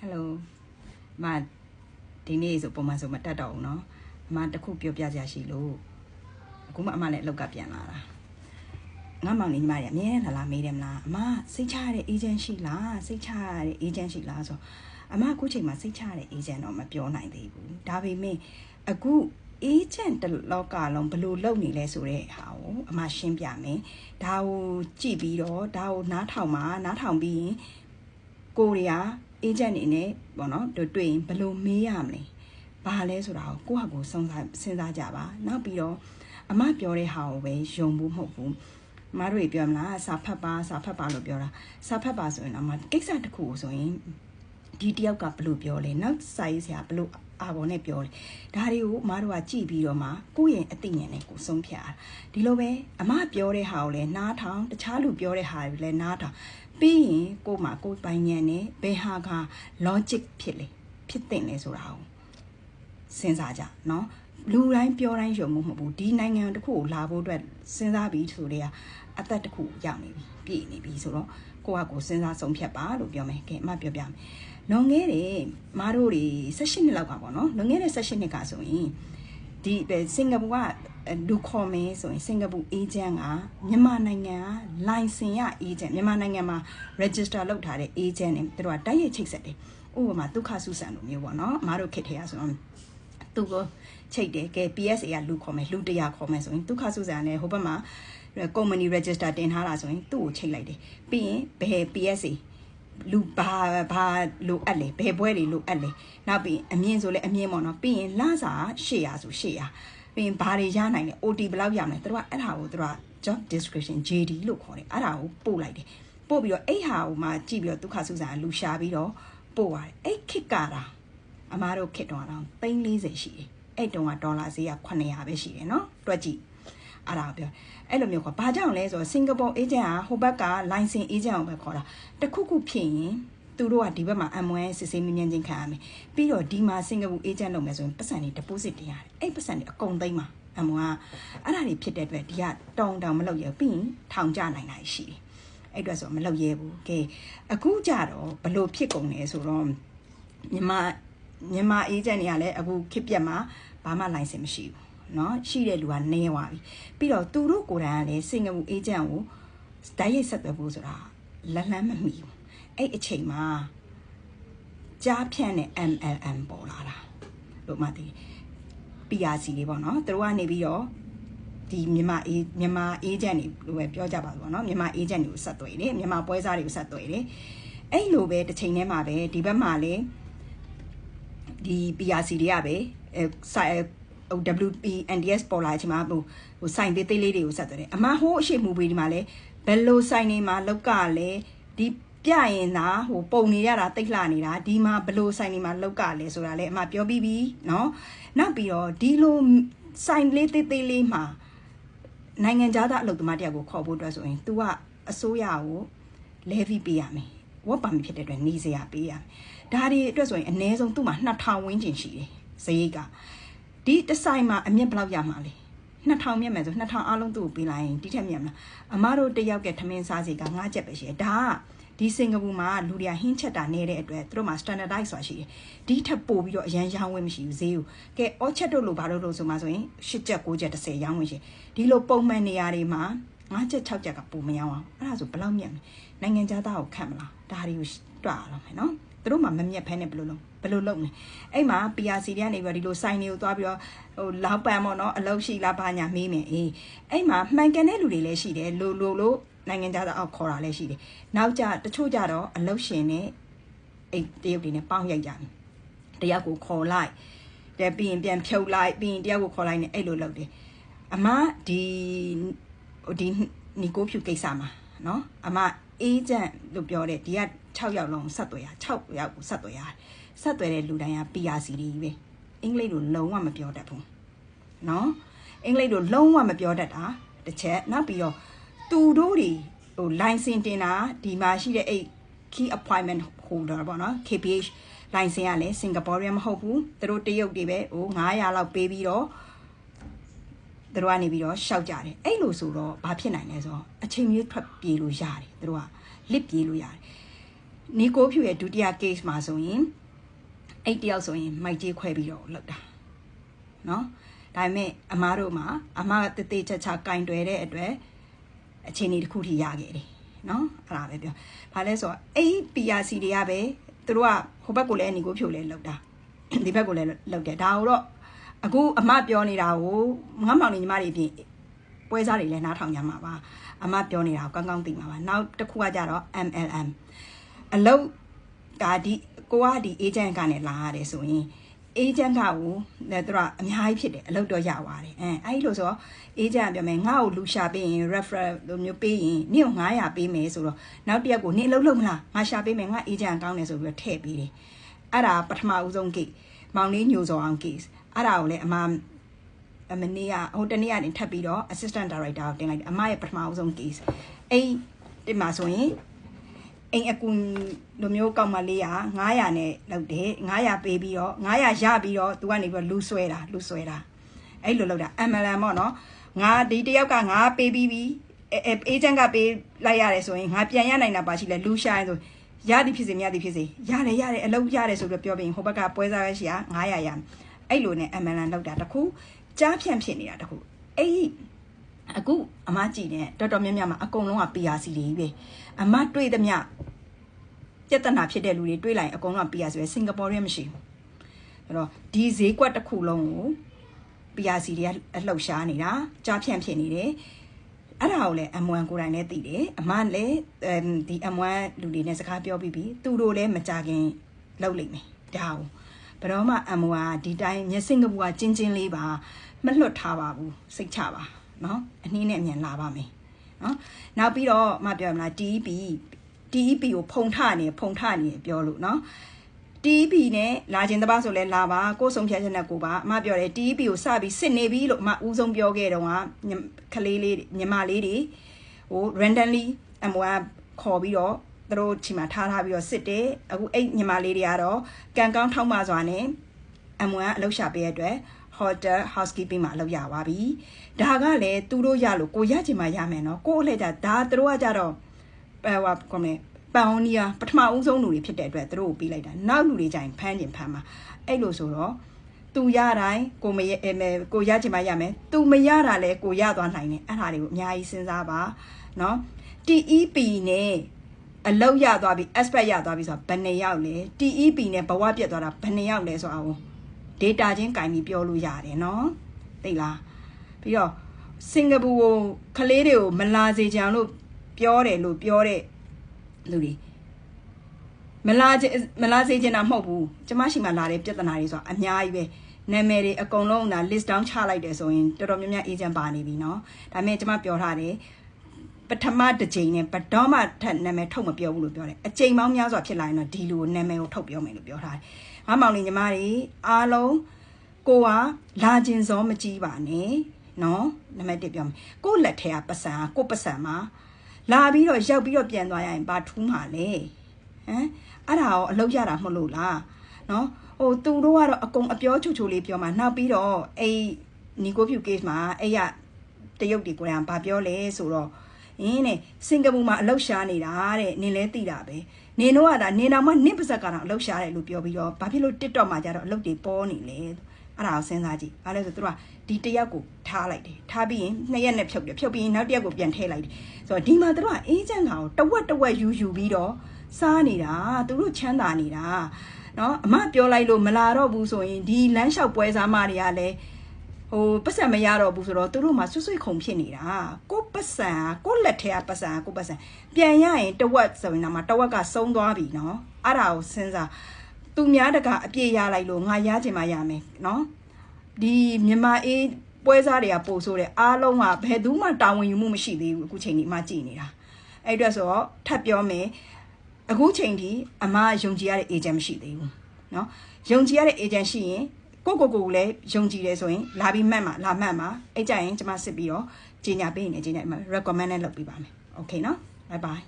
ဟယ်လိုမဒီနေ့ဆိုပုံမှန်ဆိုမတက်တော့ဘူးเนาะအမတခုပြောပြကြရှိလို့အခုမှအမလည်းအလောက်ကပြန်လာတာငါမောင်နေညီမတွေအမြဲလာလာမေးတယ်မလားအမစိတ်ချရတဲ့ agent ရှိလားစိတ်ချရတဲ့ agent ရှိလားဆိုအမအခုချိန်မှာစိတ်ချရတဲ့ agent တော့မပြောနိုင်သေးဘူးဒါပေမဲ့အခု agent တလောကလုံးဘယ်လိုလုပ်နေလဲဆိုတဲ့ဟာကိုအမရှင်းပြမယ်ဒါကိုကြည့်ပြီးတော့ဒါကိုနားထောင်မှာနားထောင်ပြီးရင်ကိုရီးယား agent အနေနဲ့ပေါ့နော်တွေ့ရင်ဘယ်လိုမေးရမလဲဘာလဲဆိုတာကိုကိုယ့်ဟာကိုယ်စဉ်းစားစဉ်းစားကြပါနောက်ပြီးတော့အမပြောတဲ့ဟာကိုပဲယုံဖို့မဟုတ်ဘူးမတို့ပြောမလားစာဖတ်ပါစာဖတ်ပါလို့ပြောတာစာဖတ်ပါဆိုရင်အမကိစ္စတစ်ခုကိုဆိုရင်ဒီတယောက်ကဘလို့ပြောလဲနောက်စာရေးဆရာဘလို့ အာဘော်နဲ့ပြောတယ်ဒါတွေကိုအမတို့ကကြည့်ပြီးတော့မှကိုယ့်ရဲ့အသိဉာဏ်နဲ့ကိုဆုံးဖြတ်တာဒီလိုပဲအမပြောတဲ့ဟာကိုလည်းနားထောင်တခြားလူပြောတဲ့ဟာတွေလည်းနားထောင်ပြီးရင်ကို့မှာကိုယ်ပိုင်ဉာဏ်နဲ့ဘယ်ဟာက logic ဖြစ်လေဖြစ်တဲ့လေဆိုတာကိုစဉ်းစားကြเนาะလူတိုင်းပြောတိုင်းယုံမှုမဟုတ်ဘူးဒီနိုင်ငံတစ်ခုကိုလာဖို့အတွက်စဉ်းစားပြီးဆိုတဲ့အအသက်တစ်ခုရောက်နေပြီပြည့်နေပြီဆိုတော့ ကိုကကိုစဉ်းစားဆုံးဖြတ်ပါလို့ပြောမယ်ကဲအမပြောပြမယ်လွန်ခဲ့တဲ့မားတို့တွေ16နှစ်လောက်ကပေါ့နော်လွန်ခဲ့တဲ့16နှစ်ကဆိုရင်ဒီစင်ကာပူကလူခေါ်မင်းဆိုရင်စင်ကာပူအေဂျင့်ကမြန်မာနိုင်ငံကလိုင်စင်ရအေဂျင့်မြန်မာနိုင်ငံမှာ register လုပ်ထားတဲ့အေဂျင့်နဲ့သူတို့ကတိုက်ရိုက်ချိတ်ဆက်တယ်ဥပမာဒုက္ခဆုဆန်လိုမျိုးပေါ့နော်အမားတို့ခက်ထဲရဆိုတော့သူကချိတ်တယ်ကဲ PSA ကလူခေါ်မယ်လူတရာခေါ်မယ်ဆိုရင်ဒုက္ခဆုဆန်နဲ့ဟိုဘက်မှာ company register တင်ထားတာဆိုရင်သူ့ကိုချိတ်လိုက်တယ်ပြီးရင်ဘယ် PSA လူဘာဘာလိုအပ်လဲဘယ်ဘွဲတွေလိုအပ်လဲနောက်ပြီးအမြင့်ဆိုလဲအမြင့်ပေါ့နော်ပြီးရင်လစာ800ဆို800ပြီးရင်ဘာတွေရနိုင်လဲ OT ဘယ်လောက်ရမလဲသူတို့ကအဲ့ဒါကိုသူတို့က job description JD လို့ခေါ်တယ်အဲ့ဒါကိုပို့လိုက်တယ်ပို့ပြီးတော့အဲ့ဟာကိုမှကြည့်ပြီးတော့ဒုက္ခစုစာလူရှာပြီးတော့ပို့ရတယ်အဲ့ခစ်ကတာအမားတို့ခစ်တော့တော့340ရှိတယ်အဲ့တုန်းကဒေါ်လာဈေးက900ပဲရှိတယ်နော်တွက်ကြည့် အဲ့ဒါပြောအဲ့လိုမျိုးခေါ်ဘာကြောင့်လဲဆိုတော့စင်ကာပူအေဂျင့်ကဟိုဘက်ကလိုင်စင်အေဂျင့်ကိုပဲခေါ်တာတခုခုဖြစ်ရင်သူတို့ကဒီဘက်မှာ M1 စစ်ဆေးမြင်မြင်ချင်းခံရမယ်ပြီးတော့ဒီမှာစင်ကာပူအေဂျင့်လုပ်မယ်ဆိုရင်ပတ်စံတွေ deposit တင်ရတယ်အဲ့ပတ်စံတွေအကုန်သိမ်းမှာ M1 ကအဲ့ဒါတွေဖြစ်တဲ့အတွက်ဒီကတောင်းတောင်းမလုပ်ရပြီးရင်ထောင်ကျနိုင်တာရှိတယ်အဲ့အတွက်ဆိုမလုပ်ရဲဘူးကဲအခုကြတော့ဘလို့ဖြစ်ကုန်လဲဆိုတော့မြန်မာမြန်မာအေဂျင့်တွေကလည်းအခုခစ်ပြက်မှာဘာမှလိုင်စင်မရှိဘူး เนาะရှိတဲ့လူကနည်းသွားပြီပြီးတော့သူတို့ကိုယ်တိုင်ကလည်းစင်ကာပူအေဂျင့်ကိုဓာတ်ရိုက်ဆက်သွယ်ဖို့ဆိုတာလက်လန်းမမီဘူးအဲ့အချိန်မှာကြားဖြန့်တဲ့ MLM ပေါ်လာတာလို့မှသိတယ် PRC လေးပေါ့နော်သူတို့ကနေပြီးတော့ဒီမြန်မာအေးမြန်မာအေဂျင့်တွေလို့ပဲပြောကြပါဆိုပေါ့နော်မြန်မာအေဂျင့်တွေကိုဆက်သွယ်တယ်မြန်မာပွဲစားတွေကိုဆက်သွယ်တယ်အဲ့လိုပဲတစ်ချိန်တည်းမှာပဲဒီဘက်မှာလည်းဒီ PRC တွေကပဲအဲ ဟို WP NDS ပေါ်လာချိန်မှာဟိုဟိုစိုင်သေးသေးလေးတွေကိုဆက်သွယ်တယ်အမဟိုးအရှိမူပေးဒီမှာလဲဘယ်လိုစိုင်နေမှာလောက်ကလဲဒီပြရင်သာဟိုပုံနေရတာတိတ်လှနေတာဒီမှာဘလို့ဆိုင်နေမှာလောက်ကလဲဆိုတာလဲအမပြောပြီးပြီเนาะနောက်ပြီးတော့ဒီလိုဆိုင်လေးသေးသေးလေးမှာနိုင်ငံသားအလုပ်သမားတယောက်ကိုခေါ်ဖို့အတွက်ဆိုရင် तू ကအစိုးရကို levy ပေးရမယ်ဝတ်ပါမဖြစ်တဲ့အတွက်နေစရာပေးရမယ်ဒါတွေအတွက်ဆိုရင်အနည်းဆုံးသူ့မှာ2000ဝန်းကျင်ရှိတယ်ဇရိတ်က ဒီတဆိုင်မှာအမြင့်ဘယ်လောက်ရမှာလဲ2000မြတ်မယ်ဆို2000အားလုံးသူ့ကိုပေးလိုက်ရင်ဒီထက်မြတ်မလားအမတို့တယောက်ကထမင်းစားစီက9ချက်ပဲရှိတယ်ဒါကဒီစင်ကာပူမှာလူတွေကဟင်းချက်တာနေတဲ့အတွက်သူတို့မှာ standardize ဆိုတာရှိတယ်ဒီထက်ပိုပြီးတော့အရန်ရောင်းဝယ်မရှိဘူးဈေးကိုကဲ all ချက်တို့လိုဘာလို့လို့ဆိုမှဆိုရင်10ချက်9ချက်10ရောင်းဝင်ရှိဒီလိုပုံမှန်နေရာတွေမှာ 9ချက်6ချက်ကပိုမရောင်းအောင်အဲ့ဒါဆိုဘယ်လောက်မြတ်မလဲနိုင်ငံခြားသားကိုခတ်မလားဒါတွေကိုတွားရအောင်မယ်နော်သူတို့မှမမြတ်ဖဲနဲ့ဘယ်လိုလုပ်ဘယ်လိုလုပ်လဲအဲ့မှာ PRC တွေကနေပြီးတော့ဒီလိုစိုင်းတွေကိုသွားပြီးတော့ဟိုလောက်ပန်ပေါ့နော်အလုပ်ရှိလားဘာညာမေးမယ်အေးအဲ့မှာမှန်ကန်တဲ့လူတွေလည်းရှိတယ်လိုလိုလို့နိုင်ငံခြားသားအောက်ခေါ်တာလည်းရှိတယ်နောက်ကြတချို့ကြတော့အလုပ်ရှင်နဲ့အဲ့တရုတ်တွေနဲ့ပေါင်းရိုက်ကြတယ်တယောက်ကိုခေါ်လိုက်တဲ့ပြီးရင်ပြန်ဖြုတ်လိုက်ပြီးရင်တယောက်ကိုခေါ်လိုက်နေအဲ့လိုလုပ်တယ်အမဒီ ဒီနီကိုဖြူကိစ္စမှာနော်အမအေဂျင့်လို့ပြောတဲ့ဒီက6ယောက်လုံးဆက်သွယ်ရ6ယောက်ကိုဆက်သွယ်ရဆက်သွယ်တဲ့လူတိုင်းက PRC တွေကြီးပဲအင်္ဂလိပ်လိုလုံးဝမပြောတတ်ဘူးနော်အင်္ဂလိပ်လိုလုံးဝမပြောတတ်တာတစ်ချက်နောက်ပြီးတော့သူတို့တွေဟို license တင်တာဒီမှာရှိတဲ့အဲ့ key appointment holder ပေါ့နော် KPH license ကလည်း Singaporean မဟုတ်ဘူးသူတို့တရုတ်တွေပဲဟို900လောက်ပေးပြီးတော့ သူတို့ကနေပြီးတော့ရှောက်ကြတယ်အဲ့လိုဆိုတော့ဘာဖြစ်နိုင်လဲဆိုတော့အချိန်မျိုးထွက်ပြေးလို့ရတယ်သူတို့ကလစ်ပြေးလို့ရတယ်နီကိုဖြူရဲ့ဒုတိယ case မှာဆိုရင်အဲ့တယောက်ဆိုရင်မိုက်ကြီးခွဲပြီးတော့လောက်တာနော်ဒါပေမဲ့အမားတို့မှာအမားတသေးချာချာကင်တွယ်တဲ့အတွက်အခြေအနေတစ်ခုထိရခဲ့တယ်နော်အဲ့ဒါပဲပြောဘာလဲဆိုတော့အဲ့ PRC တွေကပဲသူတို့ကဟိုဘက်ကိုလည်းအနီကိုဖြိုလဲလောက်တာဒီဘက်ကိုလည်းလောက်တယ်ဒါတော့ အခုအမပြောနေတာကိုငါမောင်နေညီမတွေအပြင်ပွဲစားတွေလည်းနားထောင်ကြမှာပါအမပြောနေတာကိုကောင်းကောင်းသိမှာပါနောက်တစ်ခုကကြတော့ MLM အလုတ်ဒါဒီကိုကဒီ agent ကနေလာရတယ်ဆိုရင် agent ကကိုလည်းသူကအများကြီးဖြစ်တယ်အလုပ်တော့ရပါတယ်အဲအဲ့လိုဆိုတော့ agent ကပြောမယ်ငါ့ကိုလူရှာပေးရင် referral လိုမျိုးပေးရင်နင့်ကို900ပေးမယ်ဆိုတော့နောက်တစ်ယောက်ကိုနင့်အလုပ်လုပ်မလားငါရှာပေးမယ်ငါ agent ကောင်းတယ်ဆိုပြီးတော့ထည့်ပေးတယ်အဲ့ဒါပထမဦးဆုံး case မောင်လေးညိုစောအောင် case အဲ့ဒါကိုလည်းအမအမနေ့ကဟိုတနေ့ကနေထပ်ပြီးတော့ assistant director ကိုတင်လိုက်တယ်အမရဲ့ပထမဦးဆုံး case အဲ့ဒီမှာဆိုရင်အိမ်အကူလိုမျိုးကောက်မလေးက900နဲ့လောက်တယ်900ပေးပြီးတော့900ရပြီးတော့သူကနေပြီးတော့လူဆွဲတာလူဆွဲတာအဲ့လိုလောက်တာ MLM ပေါ့နော်ငါဒီတယောက်ကငါပေးပြီးပြီအေဂျင့်ကပေးလိုက်ရတယ်ဆိုရင်ငါပြန်ရနိုင်တာပါရှိလဲလူရှာရင်ဆိုရသည်ဖြစ်စေမရသည်ဖြစ်စေရတယ်ရတယ်အလုပ်ရတယ်ဆိုပြီးပြောပြီးဟိုဘက်ကပွဲစားပဲရှိရ900ရ အဲ့လိုနဲ့ MLM လောက်တာတခုကြားဖြန့်ဖြစ်နေတာတခုအဲ့အခုအမကြည့်နေတော်တော်များများမှာအကုန်လုံးက PRC တွေကြီးပဲအမတွေ့သမျှပြဿနာဖြစ်တဲ့လူတွေတွေ့လိုက်အကုန်လုံးက PRC ပဲစင်ကာပူရဲမရှိဘူးအဲ့တော့ဒီဈေးကွက်တစ်ခုလုံးကို PRC တွေကအလှုပ်ရှားနေတာကြားဖြန့်ဖြစ်နေတယ်အဲ့ဒါကိုလည်း M1 ကိုယ်တိုင်လည်းသိတယ်အမလည်းဒီ M1 လူတွေနဲ့စကားပြောပြီးပြီသူတို့လည်းမကြခင်လှုပ်လိမ့်မယ်ဒါကို ဘယ်တော့မှ M1 ဒီတိုင်းမျက်စင်ကပူကကျင်းချင်းလေးပါမလွတ်ထားပါဘူးစိတ်ချပါနော်အနည်းနဲ့အမြန်လာပါမယ်နော်နောက်ပြီးတော့မပြောမလား TEP TEP ကိုဖုံထနေဖုံထနေပြောလို့နော် TEP နဲ့လာခြင်းတပတ်ဆိုလဲလာပါကိုယ်ဆုံးဖြတ်ချက်နဲ့ကိုပါအမပြောတယ် TEP ကိုစပြီးစစ်နေပြီလို့အမဦးဆုံးပြောခဲ့တော့ကကလေးလေးညီမလေးတွေဟို randomly M1 ခေါ်ပြီးတော့ သူတို့ချီမှာထားထားပြီးတော့စစ်တယ်အခုအဲ့ညီမလေးတွေကတော့ကံကောင်းထောက်မှစွာနဲ့ M1 အလုပ်ရှာပေးရတဲ့ hotel housekeeping မှာလုပ်ရပါပြီဒါကလည်းသူတို့ရလို့ကိုရချင်မှရမယ်နော်ကိုအလှကြဒါသူတို့ကကြတော့ဟိုကွန်မပန်နီယာပထမဦးဆုံးလူတွေဖြစ်တဲ့အတွက်သူတို့ကိုပေးလိုက်တာနောက်လူတွေကြရင်ဖမ်းကျင်ဖမ်းမှာအဲ့လိုဆိုတော့သူရတိုင်းကိုမရအဲကိုရချင်မှရမယ်သူမရတာလဲကိုရသွားနိုင်တယ်အဲ့ဒါတွေကိုအများကြီးစဉ်းစားပါနော် TEP နဲ့ အလောက်ရသွားပြီ aspect ရသွားပြီဆိုတော့ဘယ်နှစ်ယောက်လဲ TEP နဲ့ဘဝပြတ်သွားတာဘယ်နှစ်ယောက်လဲဆိုအောင် data ချင်းကင်ပြီးပြောလို့ရတယ်เนาะသိလားပြီးတော့စင်ကာပူကိုကလေးတွေကိုမလာစေချင်လို့ပြောတယ်လို့ပြောတဲ့လူတွေမလာမလာစေချင်တာမဟုတ်ဘူးကျမရှိမှလာတဲ့ပြဿနာတွေဆိုတာအများကြီးပဲနာမည်တွေအကုန်လုံးဒါ list down ချလိုက်တယ်ဆိုရင်တော်တော်များများ agent ပါနေပြီเนาะဒါပေမဲ့ကျမပြောထားတယ် ပထမတစ်ချိန်နဲ့ဘတော်မှထက်နာမည်ထုတ်မပြောဘူးလို့ပြောတယ်အချိန်ပေါင်းများစွာဖြစ်လာရင်တော့ဒီလိုနာမည်ကိုထုတ်ပြောမယ်လို့ပြောထားတယ်ငါမောင်လေးညီမတွေအားလုံးကိုကလာခြင်းစောမကြည့်ပါနဲ့နော်နံပါတ်1ပြောမယ်ကိုလက်ထဲကပတ်စံကိုပတ်စံမှာလာပြီးတော့ရောက်ပြီးတော့ပြန်သွားရရင်ဘာထူးမှာလဲဟမ်အဲ့ဒါရောအလုပ်ရတာမဟုတ်လို့လားနော်ဟိုသူတို့ကတော့အကုန်အပြောချိုချိုလေးပြောမှာနောက်ပြီးတော့အဲ့နီကိုဖြူ case မှာအဲ့ရတရုတ်တွေကိုယ်တိုင်ဘာပြောလဲဆိုတော့ အင်းနဲ့စင်ကာပူမှာအလုပ်ရှားနေတာတဲ့နင်လဲသိတာပဲနင်တို့ကဒါနင်တော်မှနင့်ပါဇက်ကတော့အလုပ်ရှားတယ်လို့ပြောပြီးတော့ဘာဖြစ်လို့ TikTok မှာကျတော့အလုပ်တွေပေါ်နေလဲအဲ့ဒါကိုစဉ်းစားကြည့်။ဘာလဲဆိုသူတို့ကဒီတယောက်ကိုထားလိုက်တယ်။ထားပြီးရင်နှစ်ရက်နဲ့ဖြုတ်တယ်။ဖြုတ်ပြီးရင်နောက်တယောက်ကိုပြန်ထည့်လိုက်တယ်။ဆိုတော့ဒီမှာသူတို့ကအေဂျင့်ကောင်တဝက်တဝက်ယူယူပြီးတော့စားနေတာ။သူတို့ချမ်းသာနေတာ။နော်အမပြောလိုက်လို့မလာတော့ဘူးဆိုရင်ဒီလမ်းလျှောက်ပွဲစားမတွေကလည်းဟိုပတ်စံမရတော့ဘူးဆိုတော့သူတို့မှဆွဆွခုံဖြစ်နေတာကို ပတ်စံကိုလက်ထဲကပတ်စံကိုပတ်စံပြန်ရရင်တဝက်ဆိုရင်တော့မှတဝက်ကဆုံးသွားပြီနော်အဲ့ဒါကိုစဉ်းစားသူများတကအပြည့်ရလိုက်လို့ငါရချင်မှရမယ်နော်ဒီမြန်မာအေးပွဲစားတွေကပို့ဆိုတဲ့အားလုံးကဘယ်သူမှတာဝန်ယူမှုမရှိသေးဘူးအခုချိန်ဒီမှကြည်နေတာအဲ့အတွက်ဆိုတော့ထပ်ပြောမယ်အခုချိန်ဒီအမယုံကြည်ရတဲ့ agent မရှိသေးဘူးเนาะယုံကြည်ရတဲ့ agent ရှိရင်ကိုကိုကိုလည်းယုံကြည်တယ်ဆိုရင်လာပြီးမှတ်မှာလာမှတ်မှာအဲ့ကြရင်ကျွန်မစစ်ပြီးတော့ ကြီးညာပေးရင်လည်းကြီးညာပေး recommend လုပ်ပေးပါမယ် okay နော် bye bye